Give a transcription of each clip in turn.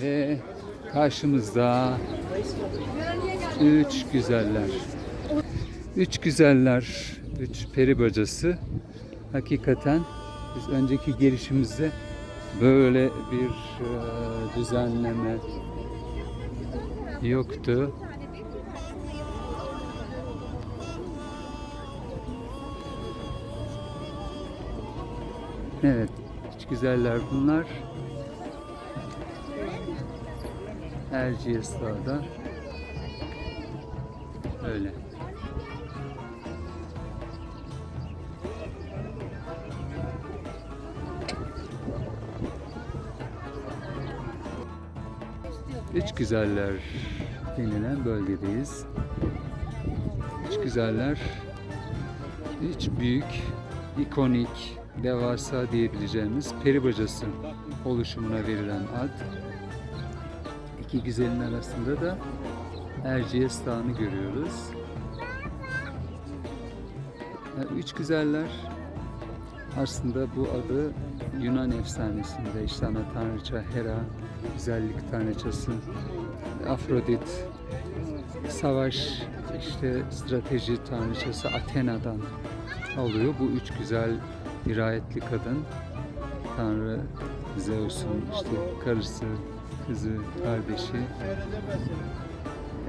Ve karşımızda üç güzeller. Üç güzeller, üç peri bacası. Hakikaten biz önceki gelişimizde böyle bir e, düzenleme yoktu. Evet, üç güzeller bunlar. Erciyes Dağı'da öyle. Üç güzeller denilen bölgedeyiz. Üç güzeller, üç büyük, ikonik, devasa diyebileceğimiz peri bacası oluşumuna verilen ad. İki güzelin arasında da Erciyes Dağı'nı görüyoruz. Yani Üç güzeller aslında bu adı Yunan efsanesinde işte ana tanrıça Hera, güzellik tanrıçası, Afrodit, savaş, işte strateji tanrıçası Athena'dan alıyor. Bu üç güzel dirayetli kadın Tanrı Zeus'un işte karısı, kızı, kardeşi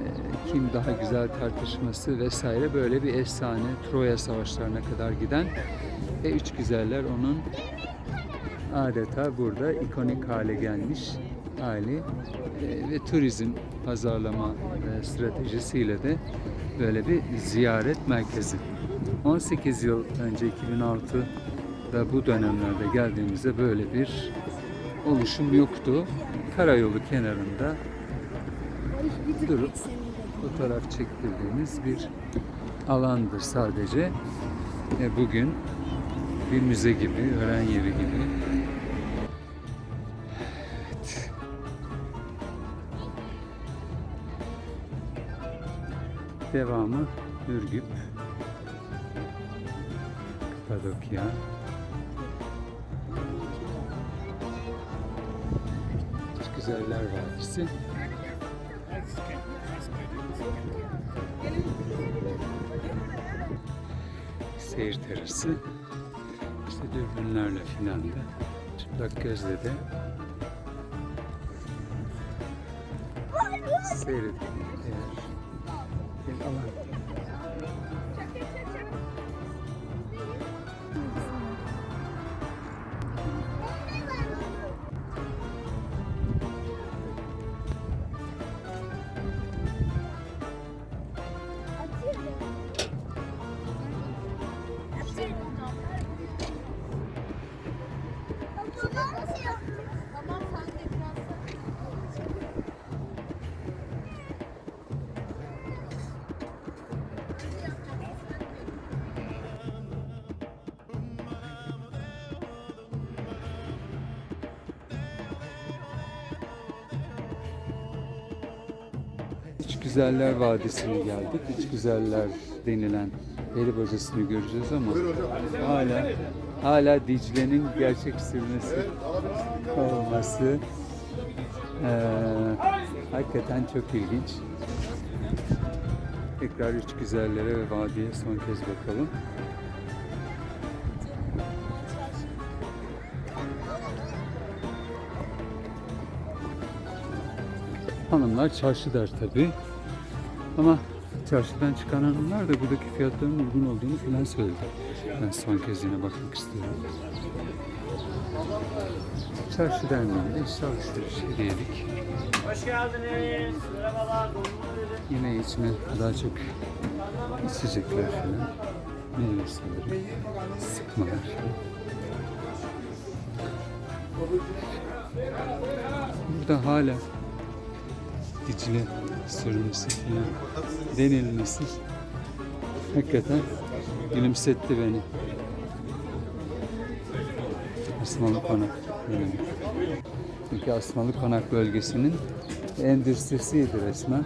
e, kim daha güzel tartışması vesaire böyle bir efsane Troya savaşlarına kadar giden ve üç güzeller onun adeta burada ikonik hale gelmiş hali E, ve turizm pazarlama e, stratejisiyle de böyle bir ziyaret merkezi. 18 yıl önce 2006'da bu dönemlerde geldiğimizde böyle bir oluşum yoktu. Karayolu kenarında durup fotoğraf çektirdiğimiz bir alandır sadece. E, bugün bir müze gibi, öğren yeri gibi. Evet. Devamı Ürgüp, Kapadokya. Güzeller Vadisi. Seyir terası. İşte dürbünlerle filan da. Çıplak gözle de seyredildiği eğer bir alan. Güzeller Vadisi'ne geldik. İç Güzeller denilen peri bacasını göreceğiz ama hala hala Dicle'nin gerçek sürmesi olması eee, hakikaten çok ilginç. Tekrar Üç Güzellere ve Vadiye son kez bakalım. Hanımlar çarşı der tabi. Ama çarşıdan çıkan hanımlar da buradaki fiyatların uygun olduğunu filan söyledi. Ben son kez yine bakmak istiyorum. Çarşı dendiğinde işte alışveriş hediyelik. Hoş geldiniz. Merhabalar. Yine içme daha çok içecekler falan. Meyve suları, sıkmalar falan. Burada hala Dicle sürmesi falan denilmesi hakikaten gülümsetti beni. Asmalı Konak yani. Çünkü Asmalı Konak bölgesinin endüstrisiydi resmen.